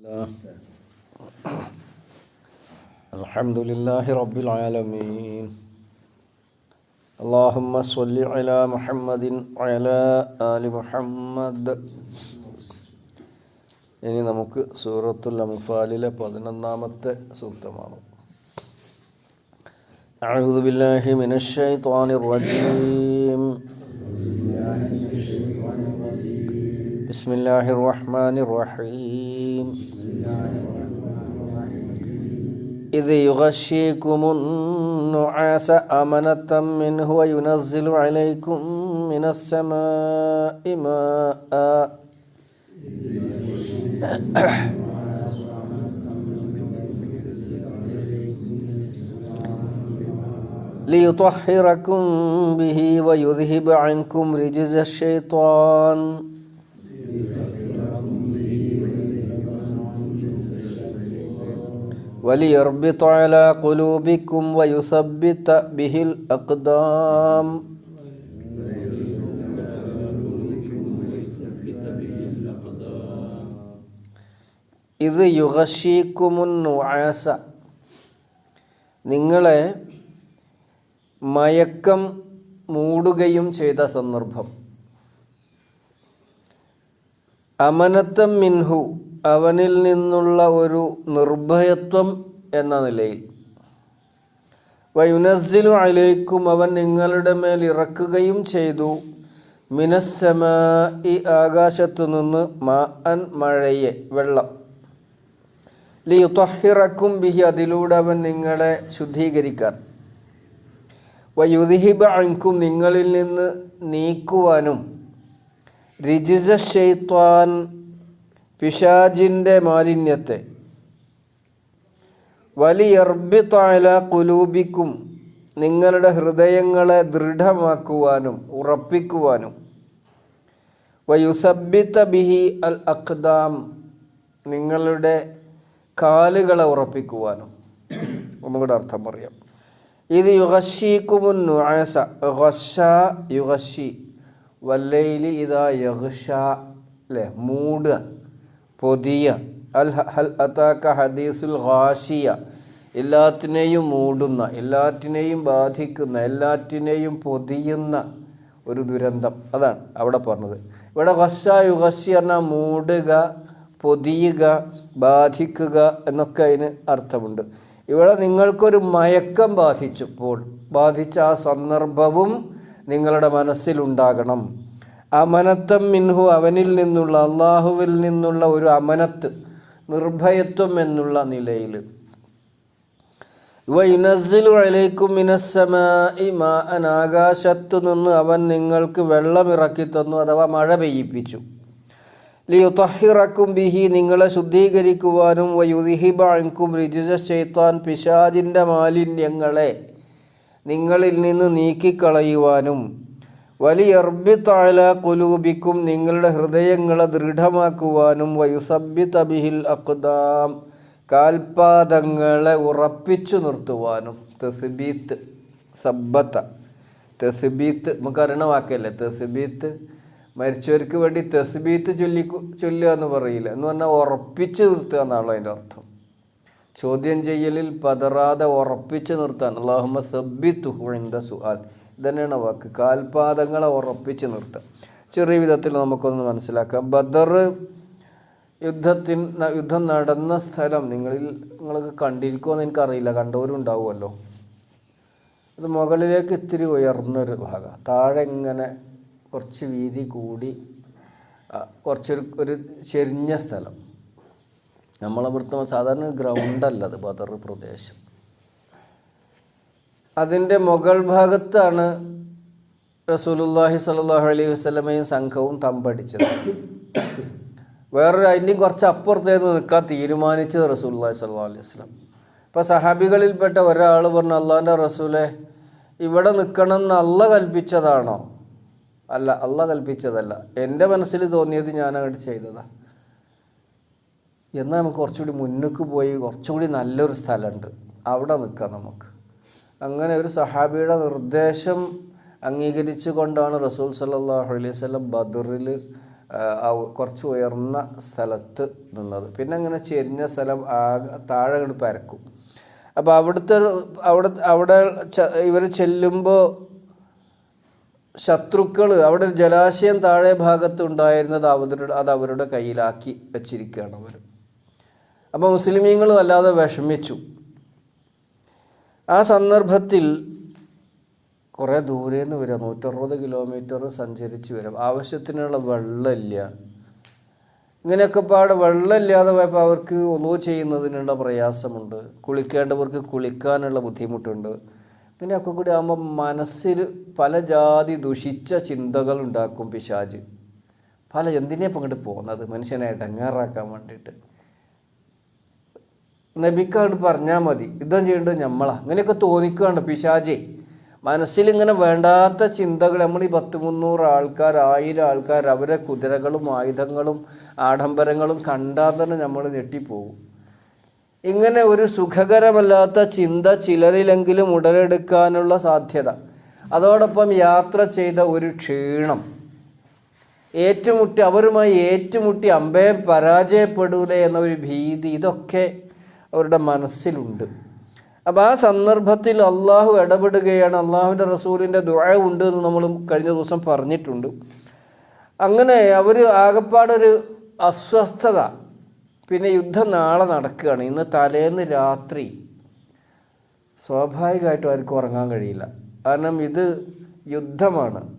الله الحمد لله رب العالمين اللهم صل على محمد وعلى آل محمد ഇനി നമുക്ക് സൂറത്തുൽ അംഫാലിലെ പതിനൊന്നാമത്തെ സൂക്തമാണ് أعوذ بالله من الشيطان الرجيم بسم الله الرحمن الرحيم. إذ يغشيكم النعاس أمنة منه وينزل عليكم من السماء ماء. ليطهركم به ويذهب عنكم رجز الشيطان. وليربط على قلوبكم ويثبت به الأقدام ഇത് യുഗശീക്കുമുന്നുആസ നിങ്ങളെ മയക്കം മൂടുകയും ചെയ്ത സന്ദർഭം അമനത്തം മിൻഹു അവനിൽ നിന്നുള്ള ഒരു നിർഭയത്വം എന്ന നിലയിൽ. വയുനസ്സിലു അലേക്കും അവൻ നിങ്ങളുടെ മേൽ ഇറക്കുകയും ചെയ്തു. മിനസ്സമ ഈ ആകാശത്തു നിന്ന് മാ അൻ മഴയെ വെള്ളം. ലിയുത്തഹിറക്കും ബിഹി അതിലൂടെ അവൻ നിങ്ങളെ ശുദ്ധീകരിക്കാൻ. വയുദിഹിബ അൻകും നിങ്ങളിൽ നിന്ന് നീക്കുവാനും. രിജിജ ഷെയ്ത്വാൻ പിശാജിന്റെ മാലിന്യത്തെ. വലിയർബിത്തായ കുലൂബിക്കും നിങ്ങളുടെ ഹൃദയങ്ങളെ ദൃഢമാക്കുവാനും ഉറപ്പിക്കുവാനും. വയുസബിത്ത ബിഹി അൽ അഖ്ദാം നിങ്ങളുടെ കാലുകളെ ഉറപ്പിക്കുവാനും. ഒന്നുകൂടെ അർത്ഥം പറയാം. ഇത് യുഗശീക്കുമുൻ നുആസ വല്ലയിൽ ഇതാ യഹ്ഷ അല്ലേ മൂടുക. പൊതിയ. അൽ ഹൽ അതാക്ക ഹദീസുൽ ഹാഷിയ എല്ലാത്തിനെയും മൂടുന്ന എല്ലാറ്റിനെയും ബാധിക്കുന്ന എല്ലാറ്റിനെയും പൊതിയുന്ന ഒരു ദുരന്തം. അതാണ് അവിടെ പറഞ്ഞത്. ഇവിടെ ഖഷ യുഗശി പറഞ്ഞാൽ മൂടുക പൊതിയുക ബാധിക്കുക എന്നൊക്കെ അതിന് അർത്ഥമുണ്ട്. ഇവിടെ നിങ്ങൾക്കൊരു മയക്കം ബാധിച്ചപ്പോൾ ബാധിച്ച ആ സന്ദർഭവും നിങ്ങളുടെ മനസ്സിലുണ്ടാകണം. അമനത്തം മിൻഹു അവനിൽ നിന്നുള്ള അള്ളാഹുവിൽ നിന്നുള്ള ഒരു അമനത്ത് നിർഭയത്വം എന്നുള്ള നിലയിൽ. ആകാശത്തു നിന്ന് അവൻ നിങ്ങൾക്ക് വെള്ളം ഇറക്കി തന്നു അഥവാ മഴ പെയ്യിപ്പിച്ചു. ലിയുതഹിറക്കും ബിഹി നിങ്ങളെ ശുദ്ധീകരിക്കുവാനും വയുദിഹിബാങ്കും റിജിസ ചേത്താൻ പിശാജിന്റെ മാലിന്യങ്ങളെ നിങ്ങളിൽ നിന്ന് നീക്കിക്കളയുവാനും. വലിയർബിത്തായ കുലൂബിക്കും നിങ്ങളുടെ ഹൃദയങ്ങളെ ദൃഢമാക്കുവാനും വയുസബിത്ത ബിഹിൽ അക്ദാം കാൽപാദങ്ങളെ ഉറപ്പിച്ചു നിർത്തുവാനും. തെസിബീത്ത് സബ്ബത്ത. തെസിബീത്ത് നമുക്കറിയണ വാക്കല്ലേ? തെസിബീത്ത്. മരിച്ചവർക്ക് വേണ്ടി തെസിബീത്ത് ചൊല്ലി ചൊല്ലുക എന്ന് പറയില്ല. എന്ന് പറഞ്ഞാൽ ഉറപ്പിച്ച് നിർത്തുക എന്നാണല്ലോ അതിന്റെ അർത്ഥം. ചോദ്യം ചെയ്യലിൽ പതറാതെ ഉറപ്പിച്ച് നിർത്താൻ. അള്ളാഹുമ്മ സബ്ബിത്തുഹുഇന്ദ സുആൽ. ഇതന്നെയാണ് വാക്ക്. കാൽപാദങ്ങളെ ഉറപ്പിച്ച് നിർത്തുക ചെറിയ വിധത്തിൽ നമുക്കൊന്ന് മനസ്സിലാക്കാം. ബദർ യുദ്ധത്തിൻ യുദ്ധം നടന്ന സ്ഥലം നിങ്ങളിൽ നിങ്ങൾക്ക് കണ്ടിരിക്കുമെന്ന് എനിക്കറിയില്ല. കണ്ടവരുണ്ടാവുമല്ലോ. അത് മുകളിലേക്ക് ഇത്തിരി ഉയർന്നൊരു ഭാഗം. താഴെ ഇങ്ങനെ കുറച്ച് വീതി കൂടി കുറച്ചൊരു ഒരു ചെരിഞ്ഞ സ്ഥലം. നമ്മളെ വൃത്തം സാധാരണ ഗ്രൗണ്ടല്ല അത് ബദർ പ്രദേശം. അതിന്റെ മുകൾ ഭാഗത്താണ് റസൂലുല്ലാഹി സ്വല്ലല്ലാഹു അലൈഹി വസ്ലമയും സംഘവും തമ്പടിച്ചത്. വേറൊരു അതിന്റെയും കുറച്ച് അപ്പുറത്തേന്ന് നിൽക്കാൻ തീരുമാനിച്ചത് റസൂലുല്ലാഹി സ്വല്ലല്ലാഹു അലൈഹി വസ്ലം ഇപ്പോൾ സഹാബികളിൽപ്പെട്ട ഒരാൾ പറഞ്ഞു അള്ളാഹിന്റെ റസൂലെ ഇവിടെ നിൽക്കണം എന്ന് അല്ല കൽപ്പിച്ചതാണോ? അല്ല അല്ല കൽപ്പിച്ചതല്ല. എന്റെ മനസ്സിൽ തോന്നിയത് ഞാൻ ചെയ്തതാ. എന്നാൽ നമുക്ക് കുറച്ചുകൂടി മുന്നോട്ട് പോയി കുറച്ചുകൂടി നല്ലൊരു സ്ഥലമുണ്ട്. അവിടെ നിൽക്കാം നമുക്ക്. അങ്ങനെ ഒരു സഹാബിയുടെ നിർദ്ദേശം അംഗീകരിച്ചു കൊണ്ടാണ് റസൂൽ സല്ലാഹു അലൈഹി സ്വലം ബദറിൽ കുറച്ച് ഉയർന്ന സ്ഥലത്ത് നിന്നത്. പിന്നെ അങ്ങനെ ചെരിഞ്ഞ സ്ഥലം ആകെ താഴെ അങ്ങോട്ട് പരക്കും. അപ്പോൾ അവിടുത്തെ അവിടെ അവിടെ ഇവർ ചെല്ലുമ്പോൾ ശത്രുക്കൾ അവിടെ ഒരു ജലാശയം താഴെ ഭാഗത്ത് ഉണ്ടായിരുന്നത് അവരുടെ അത് അവരുടെ കയ്യിലാക്കി വെച്ചിരിക്കുകയാണ് അവർ അപ്പോൾ മുസ്ലിമീങ്ങളും വല്ലാതെ വിഷമിച്ചു. ആ സന്ദർഭത്തിൽ കുറേ ദൂരെ നിന്ന് വരിക. നൂറ്ററുപത് കിലോമീറ്റർ സഞ്ചരിച്ച് വരും. ആവശ്യത്തിനുള്ള വെള്ളമില്ല. ഇങ്ങനെയൊക്കെ പാട് വെള്ളമില്ലാതെ പോയപ്പോൾ അവർക്ക് ഒലോ ചെയ്യുന്നതിനുള്ള പ്രയാസമുണ്ട്. കുളിക്കേണ്ടവർക്ക് കുളിക്കാനുള്ള ബുദ്ധിമുട്ടുണ്ട്. ഇങ്ങനെയൊക്കെ കൂടി ആകുമ്പോൾ മനസ്സിൽ പല ജാതി ദുഷിച്ച ചിന്തകൾ ഉണ്ടാക്കും പിശാജ്. പല എന്തിനെ ഇങ്ങോട്ട് പോകുന്നത്? മനുഷ്യനെ ഇടങ്ങാറാക്കാൻ വേണ്ടിയിട്ട്. നബിക്കാണ്ട് പറഞ്ഞാൽ മതി. യുദ്ധം ചെയ്യേണ്ടത് നമ്മളാ അങ്ങനെയൊക്കെ തോന്നിക്കുകയാണ് പിശാജെ മനസ്സിൽ ഇങ്ങനെ വേണ്ടാത്ത ചിന്തകൾ നമ്മൾ ഈ പത്ത് മുന്നൂറ് ആൾക്കാർ ആയിരം ആൾക്കാർ അവരെ കുതിരകളും ആയുധങ്ങളും ആഡംബരങ്ങളും കണ്ടാൽ തന്നെ നമ്മൾ ഞെട്ടിപ്പോകും. ഇങ്ങനെ ഒരു സുഖകരമല്ലാത്ത ചിന്ത ചിലരിലെങ്കിലും ഉടലെടുക്കാനുള്ള സാധ്യത. അതോടൊപ്പം യാത്ര ചെയ്ത ഒരു ക്ഷീണം. ഏറ്റുമുട്ടി അവരുമായി ഏറ്റുമുട്ടി അമ്പേ പരാജയപ്പെടൂലേ എന്ന ഒരു ഭീതി ഇതൊക്കെ അവരുടെ മനസ്സിലുണ്ട്. അപ്പോൾ ആ സന്ദർഭത്തിൽ അള്ളാഹു ഇടപെടുകയാണ്. അള്ളാഹുവിന്റെ റസൂലിന്റെ ദുഴ ഉണ്ട് എന്ന് നമ്മൾ കഴിഞ്ഞ ദിവസം പറഞ്ഞിട്ടുണ്ട്. അങ്ങനെ അവർ ആകപ്പാടൊരു അസ്വസ്ഥത പിന്നെ യുദ്ധം നാളെ നടക്കുകയാണ്. ഇന്ന് തലേന്ന് രാത്രി സ്വാഭാവികമായിട്ടും ആർക്കും ഉറങ്ങാൻ കഴിയില്ല. കാരണം ഇത് യുദ്ധമാണ്.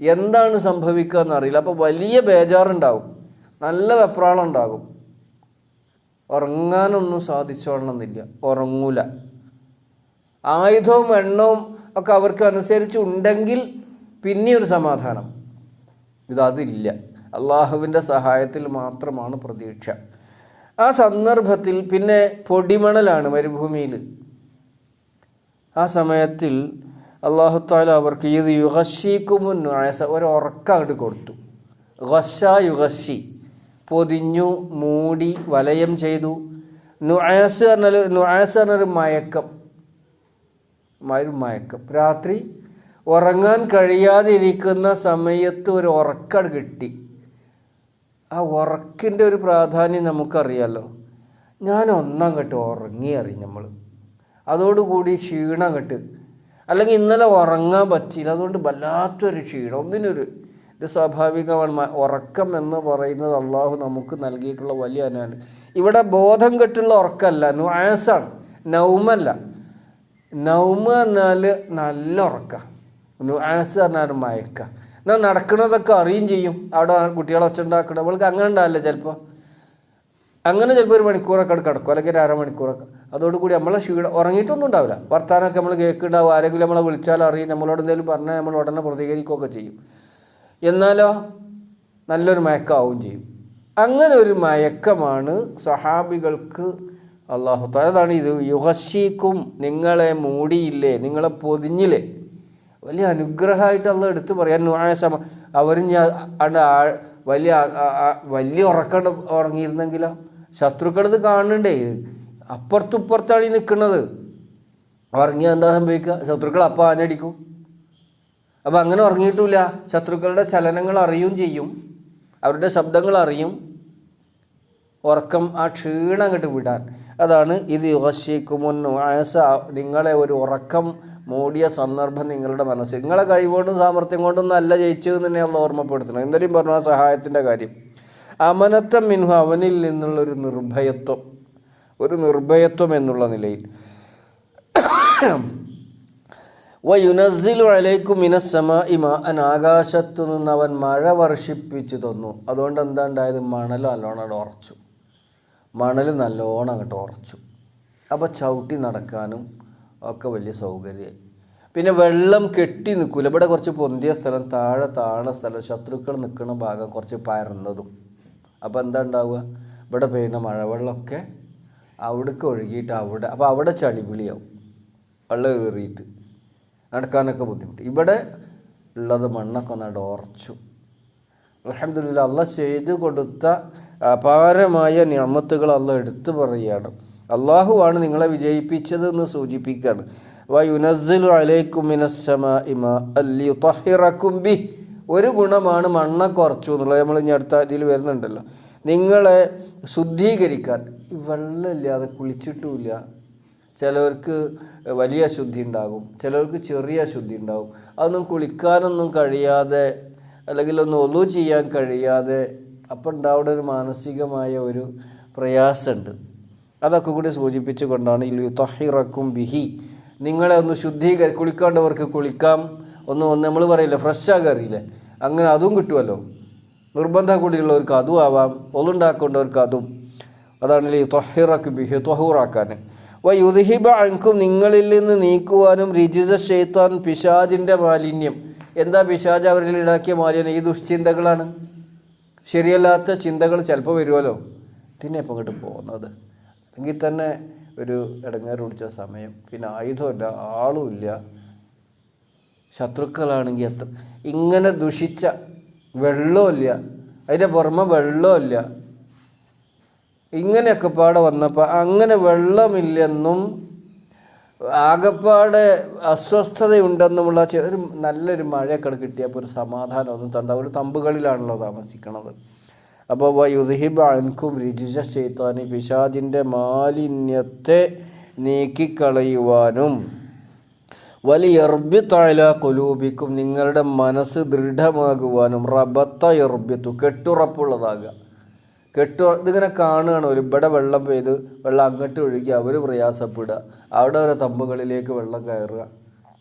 എന്താണ് സംഭവിക്കുക എന്നറിയില്ല. അപ്പോൾ വലിയ ബേജാറുണ്ടാവും. നല്ല വെപ്രാളം ഉണ്ടാകും. ഉറങ്ങാനൊന്നും സാധിച്ചോളണമെന്നില്ല. ഉറങ്ങൂല. ആയുധവും എണ്ണവും ഒക്കെ അവർക്ക് അനുസരിച്ച് ഉണ്ടെങ്കിൽ പിന്നെ ഒരു സമാധാനം. ഇതതില്ല. അള്ളാഹുവിന്റെ സഹായത്തിൽ മാത്രമാണ് പ്രതീക്ഷ. ആ സന്ദർഭത്തിൽ പിന്നെ പൊടിമണലാണ് മരുഭൂമിയിൽ ആ സമയത്തിൽ അള്ളാഹുത്താല അവർക്ക് ഇത് യുഹശിക്കുമുൻ ഒരു ഉറക്കം അങ്ങോട്ട് കൊടുത്തു. ഖഷ യുഹശി പൊതിഞ്ഞു മൂടി വലയം ചെയ്തു. നുആസ് പറഞ്ഞാൽ നുആസ് പറഞ്ഞൊരു മയക്കം. ഒരു മയക്കം. രാത്രി ഉറങ്ങാൻ കഴിയാതിരിക്കുന്ന സമയത്ത് ഒരു ഉറക്കം കിട്ടി. ആ ഉറക്കിന്റെ ഒരു പ്രാധാന്യം നമുക്കറിയാലോ. ഞാൻ ഒന്നാം കെട്ട് ഉറങ്ങി അറിയും നമ്മൾ അതോടുകൂടി ക്ഷീണം കെട്ട് അല്ലെങ്കിൽ ഇന്നലെ ഉറങ്ങാൻ പറ്റിയില്ല. അതുകൊണ്ട് വല്ലാത്തൊരു ക്ഷീണം. ഒന്നിനൊരു ഇത് സ്വാഭാവികമാണ് ഉറക്കം എന്ന് പറയുന്നത് അള്ളാഹു നമുക്ക് നൽകിയിട്ടുള്ള വലിയ അനുഭവം ഇവിടെ ബോധം കെട്ടുള്ള ഉറക്കമല്ല നുആസാണ് നൗമല്ല. നൗമ എന്നാൽ നല്ല ഉറക്ക. നുആസ് പറഞ്ഞാൽ മയക്ക. എന്നാൽ നടക്കുന്നതൊക്കെ അറിയും ചെയ്യും. അവിടെ കുട്ടികളെ ഒച്ച ഉണ്ടാക്കണം അവൾക്ക് അങ്ങനെ ഉണ്ടാവില്ല ചിലപ്പോൾ അങ്ങനെ ചിലപ്പോൾ ഒരു മണിക്കൂറൊക്കെ കിടക്കും അല്ലെങ്കിൽ അരമണിക്കൂറൊക്കെ. അതോടുകൂടി നമ്മളെ ക്ഷീണം ഉറങ്ങിയിട്ടൊന്നും ഉണ്ടാവില്ല. വർത്താനമൊക്കെ നമ്മൾ കേൾക്കുന്നുണ്ടാവും. ആരെങ്കിലും നമ്മളെ വിളിച്ചാൽ അറിയും. നമ്മളോട് എന്തെങ്കിലും പറഞ്ഞാൽ നമ്മൾ ഉടനെ പ്രതികരിക്കുകയൊക്കെ ചെയ്യും. എന്നാലോ? നല്ലൊരു മയക്കാവും ചെയ്യും. അങ്ങനെ ഒരു മയക്കമാണ് സഹാബികൾക്ക് അള്ളാഹു അതാണ് ഇത്. യുഹശീക്കും നിങ്ങളെ മൂടിയില്ലേ? നിങ്ങളെ പൊതിഞ്ഞില്ലേ? വലിയ അനുഗ്രഹമായിട്ട് അള്ള എടുത്ത് പറയാൻ നുആസമ അവർ ഞാൻ വലിയ വലിയ ഉറക്കം ഉറങ്ങിയിരുന്നെങ്കിലോ? ശത്രുക്കളത് കാണണ്ടേ? അപ്പുറത്തുപ്പുറത്താണ് ഈ നിൽക്കുന്നത് ഉറങ്ങിയാൽ എന്താ സംഭവിക്കുക ശത്രുക്കൾ അപ്പം ആഞ്ഞടിക്കും. അപ്പം അങ്ങനെ ഉറങ്ങിയിട്ടില്ല ശത്രുക്കളുടെ ചലനങ്ങൾ അറിയുകയും ചെയ്യും. അവരുടെ ശബ്ദങ്ങൾ അറിയും. ഉറക്കം ആ ക്ഷീണം അങ്ങോട്ട് വിടാൻ. അതാണ് ഇത് യുവശിക്കുമുന്നു ആയസ. നിങ്ങളെ ഒരു ഉറക്കം മൂടിയ സന്ദർഭം നിങ്ങളുടെ മനസ്സ് നിങ്ങളെ കഴിവുകൊണ്ടും സാമർഥ്യം കൊണ്ടൊന്നും അല്ല ജയിച്ചതെന്ന് തന്നെ നമ്മൾ ഓർമ്മപ്പെടുത്തണം എന്തായാലും പറഞ്ഞു ആ സഹായത്തിന്റെ കാര്യം. അമനത്തം മിൻഹു അവനിൽ നിന്നുള്ളൊരു നിർഭയത്വം. ഒരു നിർഭയത്വം എന്നുള്ള നിലയിൽ. വയുനസിലു അലൈക്കും മിനസമ ഇമ അൻ ആകാശത്തു നിന്ന് അവൻ മഴ വർഷിപ്പിച്ചു തന്നു. അതുകൊണ്ട് എന്താ ഉണ്ടായത്? മണൽ നല്ലോണം അങ്ങോട്ട് ഉറച്ചു. മണൽ നല്ലോണം അങ്ങോട്ട് ഉറച്ചു. അപ്പോൾ ചവിട്ടി നടക്കാനും ഒക്കെ വലിയ സൗകര്യമായി. പിന്നെ വെള്ളം കെട്ടി നിൽക്കില്ല ഇവിടെ കുറച്ച് പൊന്തിയ സ്ഥലം താഴെ താഴെ സ്ഥലം ശത്രുക്കൾ നിൽക്കുന്ന ഭാഗം കുറച്ച് പരന്നതും. അപ്പോൾ എന്താ ഉണ്ടാവുക? ഇവിടെ പെയ്യുന്ന മഴവെള്ളമൊക്കെ അവിടേക്ക് ഒഴുകിയിട്ട് അവിടെ അപ്പോൾ അവിടെ ചളിപിളിയാവും വെള്ളം കയറിയിട്ട്. നടക്കാനൊക്കെ ബുദ്ധിമുട്ട്. ഇവിടെ ഉള്ളത് മണ്ണൊക്കെ ഒന്നായിട്ട് ഉറച്ചു. അലഹമില്ല അല്ല ചെയ്തു കൊടുത്ത അപാരമായ നിയമത്തുകൾ അല്ല എടുത്തു പറയുകയാണ്. അള്ളാഹുവാണ് നിങ്ങളെ വിജയിപ്പിച്ചത് എന്ന് സൂചിപ്പിക്കുകയാണ്. വയുനസ്സിലു ബി ഒരു ഗുണമാണ് മണ്ണ കുറച്ചു എന്നുള്ളത്. നമ്മൾ ഇനി അടുത്ത ഇതിൽ വരുന്നുണ്ടല്ലോ. നിങ്ങളെ ശുദ്ധീകരിക്കാൻ വെള്ളമില്ലാതെ കുളിച്ചിട്ടുമില്ല. ചിലവർക്ക് വലിയ അശുദ്ധി ഉണ്ടാകും ചിലവർക്ക് ചെറിയ അശുദ്ധി ഉണ്ടാകും. അതൊന്നും കുളിക്കാനൊന്നും കഴിയാതെ അല്ലെങ്കിൽ ഒന്ന് ഒലു ചെയ്യാൻ കഴിയാതെ അപ്പം ഉണ്ടാവുന്ന ഒരു മാനസികമായ ഒരു പ്രയാസമുണ്ട്. അതൊക്കെ കൂടി സൂചിപ്പിച്ചുകൊണ്ടാണ് ഇൽ തൊഹിറക്കും ബിഹി. നിങ്ങളെ ഒന്ന് ശുദ്ധീകരി കുളിക്കാണ്ടവർക്ക് കുളിക്കാം. ഒന്ന് ഒന്ന് നമ്മൾ പറയില്ലേ ഫ്രഷാകെ അറിയില്ലേ? അങ്ങനെ അതും കിട്ടുമല്ലോ നിർബന്ധം കൂടിയുള്ളവർക്ക് അതും ആവാം ഒന്നുണ്ടാക്കേണ്ടവർക്ക് അതും. അതാണ് ഈ തൊഹിറക്ക് ബിഹി തൊഹൂറാക്കാൻ വയുദ്ഹിബ അൻകും നിങ്ങളിൽ നിന്ന് നീക്കുവാനും റിജിസ ഷെയ്ത്താൻ പിശാജിന്റെ മാലിന്യം. എന്താ പിശാജ് അവരിൽ ഉണ്ടാക്കിയ മാലിന്യം? ഈ ദുഷ്ചിന്തകളാണ്. ശരിയല്ലാത്ത ചിന്തകൾ ചിലപ്പോൾ വരുമല്ലോ. പിന്നെ ഇപ്പം ഇങ്ങോട്ട് പോകുന്നത്. എങ്കിൽ തന്നെ ഒരു ഇടങ്ങേറ് പിടിച്ച സമയം. പിന്നെ ആയുധമില്ല ആളുമില്ല ശത്രുക്കളാണെങ്കിൽ എത്ര ഇങ്ങനെ ദുഷിച്ച വെള്ളമില്ല അതിന്റെ പുറമെ വെള്ളമില്ല ഇങ്ങനെയൊക്കെ പാടെ വന്നപ്പോൾ അങ്ങനെ വെള്ളമില്ലെന്നും ആകപ്പാടെ അസ്വസ്ഥതയുണ്ടെന്നുമുള്ള ഒരു നല്ലൊരു മഴയൊക്കെ കിട്ടിയപ്പോൾ ഒരു സമാധാനം ഒന്നും തണ്ട ഒരു തമ്പുകളിലാണല്ലോ താമസിക്കണത്. അപ്പോൾ വയുദ്ഹിബ് അൻകും രുചിച്ച ചെയ്ത്താനി പിശാജിന്റെ മാലിന്യത്തെ നീക്കിക്കളയുവാനും വലിയ എർബിത്തായ കൊലൂബിക്കും നിങ്ങളുടെ മനസ്സ് ദൃഢമാകുവാനും റബത്ത എർബിത്തു കെട്ടുറപ്പുള്ളതാകുക. കെട്ടു ഇതിങ്ങനെ കാണുകയാണ്. ഒരു വെള്ളം പെയ്ത് വെള്ളം അങ്ങോട്ട് ഒഴുകി അവർ പ്രയാസപ്പെടുക. അവിടെ ഓരോ തമ്പുകളിലേക്ക് വെള്ളം കയറുക.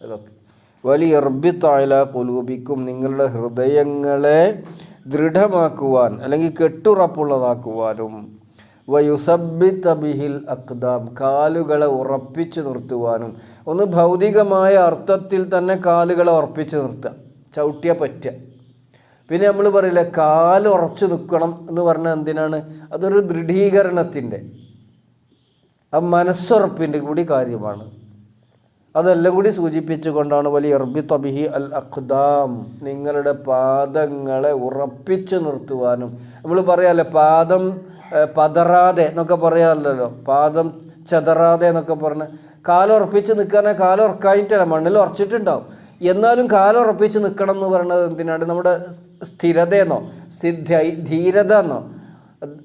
ഇതൊക്കെ വലിയ എർബിത്തായ കൊലൂബിക്കും നിങ്ങളുടെ ഹൃദയങ്ങളെ ദൃഢമാക്കുവാൻ അല്ലെങ്കിൽ കെട്ടുറപ്പുള്ളതാക്കുവാനും. വയുസബി തബിഹിൽ അക്ദാം കാലുകളെ ഉറപ്പിച്ചു നിർത്തുവാനും. ഒന്ന് ഭൗതികമായ അർത്ഥത്തിൽ തന്നെ കാലുകളെ ഉറപ്പിച്ചു നിർത്തുക. ചവിട്ടിയ പറ്റുക. പിന്നെ നമ്മൾ പറയില്ല കാൽ ഉറച്ചു നിൽക്കണം എന്ന് പറഞ്ഞാൽ എന്തിനാണ്? അതൊരു ദൃഢീകരണത്തിന്റെ ആ മനസ്സുറപ്പിന്റെ കൂടി കാര്യമാണ്. അതെല്ലാം കൂടി സൂചിപ്പിച്ചുകൊണ്ടാണ് വലിയ അർബി തബിഹി അൽ അഖ്ദാം നിങ്ങളുടെ പാദങ്ങളെ ഉറപ്പിച്ചു നിർത്തുവാനും. നമ്മൾ പറയാമല്ലോ പാദം പതറാതെ എന്നൊക്കെ പറയാമല്ലോ പാദം ചതറാതെ എന്നൊക്കെ പറഞ്ഞ് കാലുറപ്പിച്ച് നിൽക്കാനേ കാലുറക്കായിട്ടല്ല മണ്ണിൽ ഉറച്ചിട്ടുണ്ടാവും. എന്നാലും കാലുറപ്പിച്ച് നിൽക്കണം എന്ന് പറയുന്നത് എന്തിനാണ്? നമ്മുടെ സ്ഥിരതയെന്നോ സ്ഥിര ധീരത എന്നോ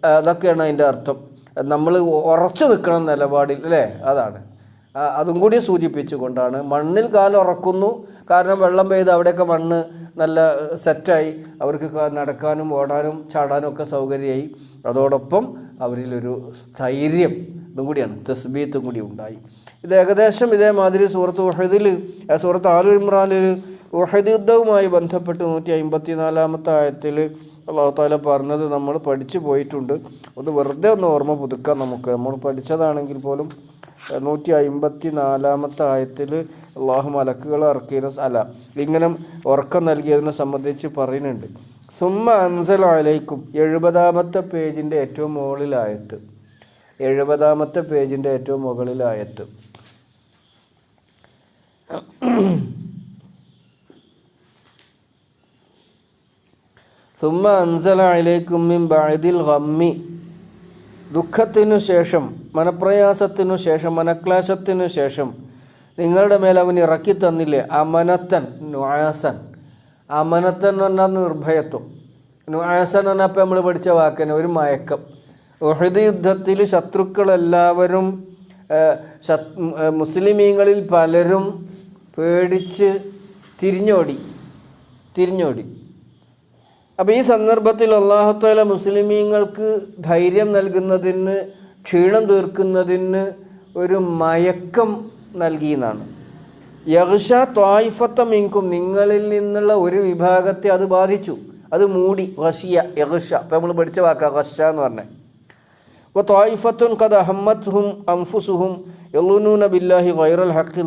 അതൊക്കെയാണ് അതിന്റെ അർത്ഥം. നമ്മൾ ഉറച്ചു നിൽക്കണം നിലപാടിൽ അല്ലേ? അതാണ്. അതും കൂടി സൂചിപ്പിച്ചുകൊണ്ടാണ്. മണ്ണിൽ കാലുറക്കുന്നു കാരണം വെള്ളം പെയ്ത് അവിടെയൊക്കെ മണ്ണ് നല്ല സെറ്റായി. അവർക്ക് നടക്കാനും ഓടാനും ചാടാനും ഒക്കെ സൗകര്യമായി. അതോടൊപ്പം അവരിലൊരു സ്ഥൈര്യം ഇതും കൂടിയാണ്. തസ്ബീത്തും കൂടി ഉണ്ടായി. ഇത് ഏകദേശം ഇതേമാതിരി സൂറത്ത് ഉഹദിൽ സൂറത്ത് ആലു ഇമ്രാനിൽ ഉഹദ് യുദ്ധവുമായി ബന്ധപ്പെട്ട് നൂറ്റി അമ്പത്തി നാലാമത്തെ ആയത്തിൽ അള്ളാഹു താല പറഞ്ഞത് നമ്മൾ പഠിച്ചു പോയിട്ടുണ്ട്. ഒന്ന് വെറുതെ ഒന്ന് ഓർമ്മ പുതുക്കാം നമുക്ക്. നമ്മൾ പഠിച്ചതാണെങ്കിൽ പോലും നൂറ്റി അമ്പത്തി നാലാമത്തെ ആയത്തിൽ അള്ളാഹു മലക്കുകൾ ഇറക്കിയതിന് അല്ല ഇങ്ങനെ ഉറക്കം നൽകിയതിനെ സംബന്ധിച്ച് പറയുന്നുണ്ട്. സുമ്മ അൻസൽ അലൈക്കും എഴുപതാമത്തെ പേജിന്റെ ഏറ്റവും മുകളിലായത്ത് എഴുപതാമത്തെ പേജിന്റെ ഏറ്റവും മുകളിലായത്ത് സുമ്മ അൻസല അലൈക്കും ഗമ്മി. ദുഃഖത്തിനു ശേഷം മനപ്രയാസത്തിനു ശേഷം മനക്ലേശത്തിനു ശേഷം നിങ്ങളുടെ മേൽ അവൻ ഇറക്കി തന്നില്ലേ? അമനത്തൻ നുആസൻ. അമനത്തൻ എന്ന് പറഞ്ഞാൽ നിർഭയത്വം. നുആസൻ എന്ന് പറഞ്ഞാൽ നമ്മൾ പഠിച്ച വാക്കിന് ഒരു മയക്കം. ഉഹദ് യുദ്ധത്തിൽ ശത്രുക്കളെല്ലാവരും മുസ്ലിമീങ്ങളിൽ പലരും പേടിച്ച് തിരിഞ്ഞോടി തിരിഞ്ഞോടി. അപ്പോൾ ഈ സന്ദർഭത്തിൽ അള്ളാഹുത്താല മുസ്ലിമീങ്ങൾക്ക് ധൈര്യം നൽകുന്നതിന് ക്ഷീണം തീർക്കുന്നതിന് ഒരു മയക്കം നൽകിയെന്നാണ്. യഹ്ഷ ത്വായിഫത്ത മിങ്കും നിങ്ങളിൽ നിന്നുള്ള ഒരു വിഭാഗത്തെ അത് ബാധിച്ചു. അത് മൂടി വഷിയ യഹ്ഷ അപ്പം നമ്മൾ പഠിച്ച വാക്കുക വഷ എന്ന് പറഞ്ഞത് യലൂനൂന ബില്ലാഹി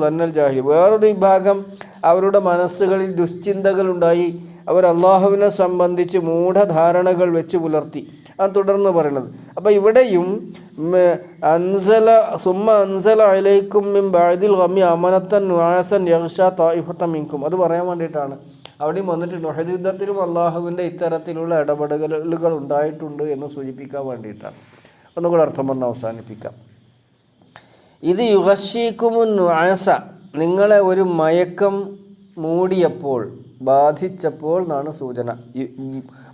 ലന്നൽ വേറൊരു വിഭാഗം അവരുടെ മനസ്സുകളിൽ ദുശ്ചിന്തകളുണ്ടായി അവർ അള്ളാഹുവിനെ സംബന്ധിച്ച് മൂഢധാരണകൾ വെച്ച് പുലർത്തി. അത് തുടർന്ന് പറയുന്നത്. അപ്പോൾ ഇവിടെയും അൻസല സുമ്മ അൻസല അലൈക്കും ബാദിൽ ഗമ്മി അമനത്തൻ നുആസൻ യഹ്ഷ അത് പറയാൻ വേണ്ടിയിട്ടാണ്. അവിടെയും വന്നിട്ട് നൊഹദ് യുദ്ധത്തിലും അള്ളാഹുവിന്റെ ഇത്തരത്തിലുള്ള ഇടപെടലുകൾ ഉണ്ടായിട്ടുണ്ട് എന്ന് സൂചിപ്പിക്കാൻ വേണ്ടിയിട്ടാണ്. ഒന്നുകൂടെ അർത്ഥം പറഞ്ഞ് അവസാനിപ്പിക്കാം. ഇത് യുഗശീക്കുമുൻ ആസ നിങ്ങളെ ഒരു മയക്കം മൂടിയപ്പോൾ ബാധിച്ചപ്പോൾ എന്നാണ് സൂചന.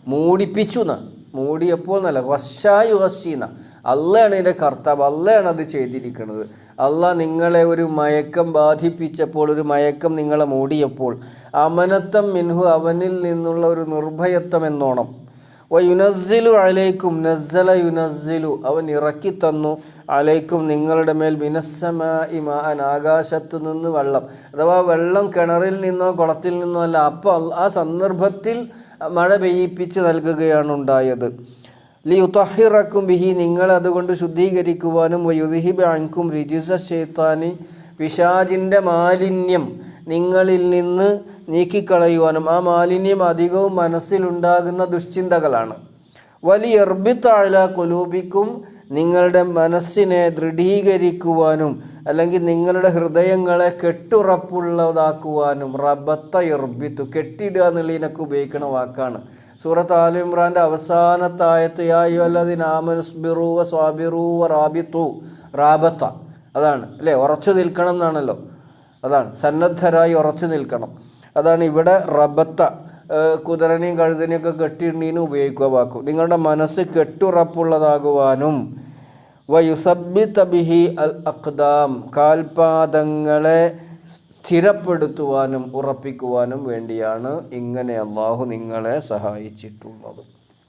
മൂടിപ്പിച്ചു എന്ന് മൂടിയപ്പോൾ എന്നല്ല. വശായുഹസീന അല്ലയാണ് ഇതിന്റെ കർത്താവ്. അല്ലയാണ് അത് ചെയ്തിരിക്കുന്നത്. അല്ല നിങ്ങളെ ഒരു മയക്കം ബാധിപ്പിച്ചപ്പോൾ ഒരു മയക്കം നിങ്ങളെ മൂടിയപ്പോൾ അമനത്തം മിൻഹു അവനിൽ നിന്നുള്ള ഒരു നിർഭയത്വം എന്നോണം. വയുനസ്സിലു അലൈക്കും നസ്സല യുനസ്സിലു. അവൻ ഇറക്കി തന്നു. അലൈക്കും നിങ്ങളുടെ മേൽ മിനസ്സമ ഇമാൻ ആകാശത്തു നിന്ന് വെള്ളം. അഥവാ വെള്ളം കിണറിൽ നിന്നോ കുളത്തിൽ നിന്നോ അല്ല അപ്പോൾ ആ സന്ദർഭത്തിൽ മഴ പെയ്യിപ്പിച്ച് നൽകുകയാണ് ഉണ്ടായത്. ലിയുത്തഹിറക്കും ബിഹി നിങ്ങൾ അതുകൊണ്ട് ശുദ്ധീകരിക്കുവാനും വയുദിഹിബ് അൻകും റിജിസ ഷെയ്ത്താനി പിശാജിന്റെ മാലിന്യം നിങ്ങളിൽ നിന്ന് നീക്കിക്കളയുവാനും ആ മാലിന്യം അധികവും മനസ്സിലുണ്ടാകുന്ന ദുശ്ചിന്തകളാണ്. വലിയ എർബിത്താഴ കൊലൂപിക്കും നിങ്ങളുടെ മനസ്സിനെ ദൃഢീകരിക്കുവാനും അല്ലെങ്കിൽ നിങ്ങളുടെ ഹൃദയങ്ങളെ കെട്ടുറപ്പുള്ളതാക്കുവാനും റബത്ത എർബിത്തു കെട്ടിടുക എന്നുള്ളതിനൊക്കെ ഉപയോഗിക്കണ വാക്കാണ്. സൂറത്ത് ആലു ഇമ്രാന്റെ അവസാനത്തെ ആയത്ത് യായുവല്ലതിനാമനുസ്ബിറു സ്വാബിറു റാബിത്തു റാബത്ത. അതാണ് അല്ലേ? ഉറച്ചു നിൽക്കണം എന്നാണല്ലോ. അതാണ് സന്നദ്ധരായി ഉറച്ചു നിൽക്കണം. അതാണ് ഇവിടെ റബത്ത കുതിരനെയും കഴുതനെയും ഒക്കെ കെട്ടിയിടീനും ഉപയോഗിക്കുക വാക്കു. നിങ്ങളുടെ മനസ്സ് കെട്ടുറപ്പുള്ളതാകുവാനും വയുസബി തബിഹി അൽ അഖ്ദാം കാൽപാദങ്ങളെ സ്ഥിരപ്പെടുത്തുവാനും ഉറപ്പിക്കുവാനും വേണ്ടിയാണ് ഇങ്ങനെ അള്ളാഹു നിങ്ങളെ സഹായിച്ചിട്ടുള്ളത്.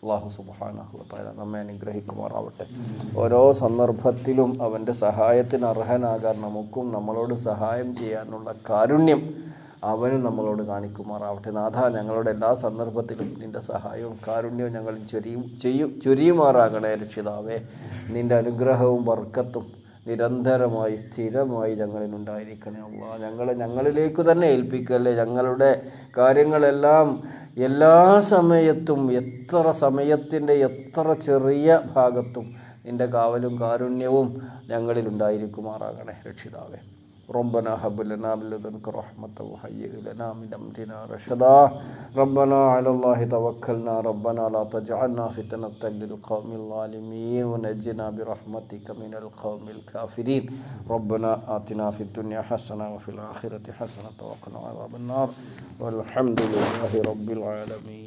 അള്ളാഹു സുബാനഹുല നമ്മെ അനുഗ്രഹിക്കുമാറാവട്ടെ. ഓരോ സന്ദർഭത്തിലും അവന്റെ സഹായത്തിന് അർഹനാകാൻ നമുക്കും നമ്മളോട് സഹായം ചെയ്യാനുള്ള കാരുണ്യം അവനും നമ്മളോട് കാണിക്കുമാറാവട്ടെ. നാഥ ഞങ്ങളുടെ എല്ലാ സന്ദർഭത്തിലും നിന്റെ സഹായവും കാരുണ്യവും ഞങ്ങൾ ചൊരിയും ചെയ്യും ചൊരിയുമാറാകണേ രക്ഷിതാവേ. നിന്റെ അനുഗ്രഹവും വർക്കത്തും നിരന്തരമായി സ്ഥിരമായി ഞങ്ങളിൽ ഉണ്ടായിരിക്കണേ അള്ളാ. ഞങ്ങളെ ഞങ്ങളിലേക്ക് തന്നെ ഏൽപ്പിക്കല്ലേ? ഞങ്ങളുടെ കാര്യങ്ങളെല്ലാം എല്ലാ സമയത്തും എത്ര സമയത്തിന്റെ എത്ര ചെറിയ ഭാഗത്തും നിന്റെ കാവലും കാരുണ്യവും ഞങ്ങളിൽ ഉണ്ടായിരിക്കുമാറാകണേ രക്ഷിതാവേ. ربنا هب لنا من لدنك رحمة وهيئ لنا من أمرنا رشدا. ربنا على الله توكلنا. ربنا لا تجعلنا فتنة للقوم الظالمين ونجنا برحمتك من القوم الكافرين. ربنا آتنا في الدنيا حسنة وفي الآخرة حسنة وقنا عذاب النار. والحمد لله رب العالمين.